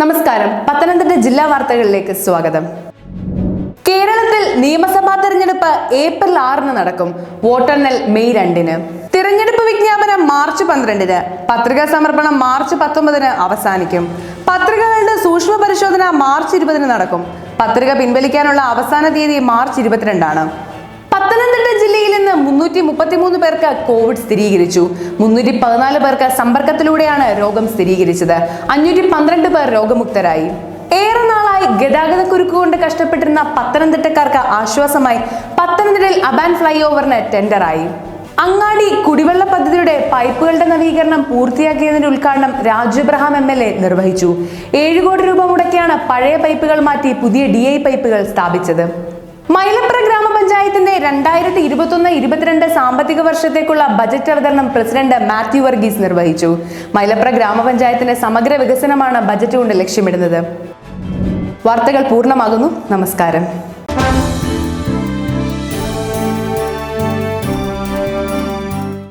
നമസ്കാരം. പത്തനംതിട്ട ജില്ലാ വാർത്തകളിലേക്ക് സ്വാഗതം. കേരളത്തിൽ നിയമസഭാ തെരഞ്ഞെടുപ്പ് ഏപ്രിൽ ആറിന് നടക്കും. വോട്ടെണ്ണൽ മെയ് രണ്ടിന്. തിരഞ്ഞെടുപ്പ് വിജ്ഞാപനം മാർച്ച് പന്ത്രണ്ടിന്. പത്രികാ സമർപ്പണം മാർച്ച് പത്തൊമ്പതിന് അവസാനിക്കും. പത്രികകളുടെ സൂക്ഷ്മ പരിശോധന മാർച്ച് ഇരുപതിന് നടക്കും. പത്രിക പിൻവലിക്കാനുള്ള അവസാന തീയതി മാർച്ച് ഇരുപത്തിരണ്ടാണ്. പത്തനംതിട്ട ജില്ലയിൽ ഇന്ന് മുന്നൂറ്റി മുപ്പത്തിമൂന്ന് പേർക്ക് കോവിഡ് സ്ഥിരീകരിച്ചു. മുന്നൂറ്റി പതിനാല് പേർക്ക് സമ്പർക്കത്തിലൂടെയാണ് രോഗം സ്ഥിരീകരിച്ചത്. അഞ്ഞൂറ്റി പന്ത്രണ്ട് പേർ രോഗമുക്തരായി. ഏറെ നാളായി ഗതാഗത കുരുക്ക് കൊണ്ട് കഷ്ടപ്പെട്ടിരുന്ന പത്തനംതിട്ടക്കാർക്ക് ആശ്വാസമായി പത്തനംതിട്ടയിൽ അബാൻ ഫ്ലൈ ഓവറിന് ടെൻഡറായി. അങ്ങാടി കുടിവെള്ള പദ്ധതിയുടെ പൈപ്പുകളുടെ നവീകരണം പൂർത്തിയാക്കിയതിന്റെ ഉദ്ഘാടനം Raju Abraham M L A നിർവഹിച്ചു. ഏഴ് കോടി രൂപ മുടക്കിയാണ് പഴയ പൈപ്പുകൾ മാറ്റി പുതിയ ഡി ഐ പൈപ്പുകൾ സ്ഥാപിച്ചത്. മൈലപ്ര ഗ്രാമപഞ്ചായത്തിന്റെ രണ്ടായിരത്തി ഇരുപത്തൊന്ന് ഇരുപത്തിരണ്ട് സാമ്പത്തിക വർഷത്തേക്കുള്ള ബജറ്റ് അവതരണം പ്രസിഡന്റ് മാത്യു വർഗീസ് നിർവഹിച്ചു. മൈലപ്ര ഗ്രാമപഞ്ചായത്തിന്റെ സമഗ്ര വികസനമാണ് ബജറ്റ് കൊണ്ട് ലക്ഷ്യമിടുന്നത്. വാർത്തകൾ പൂർണമാകുന്നു. നമസ്കാരം.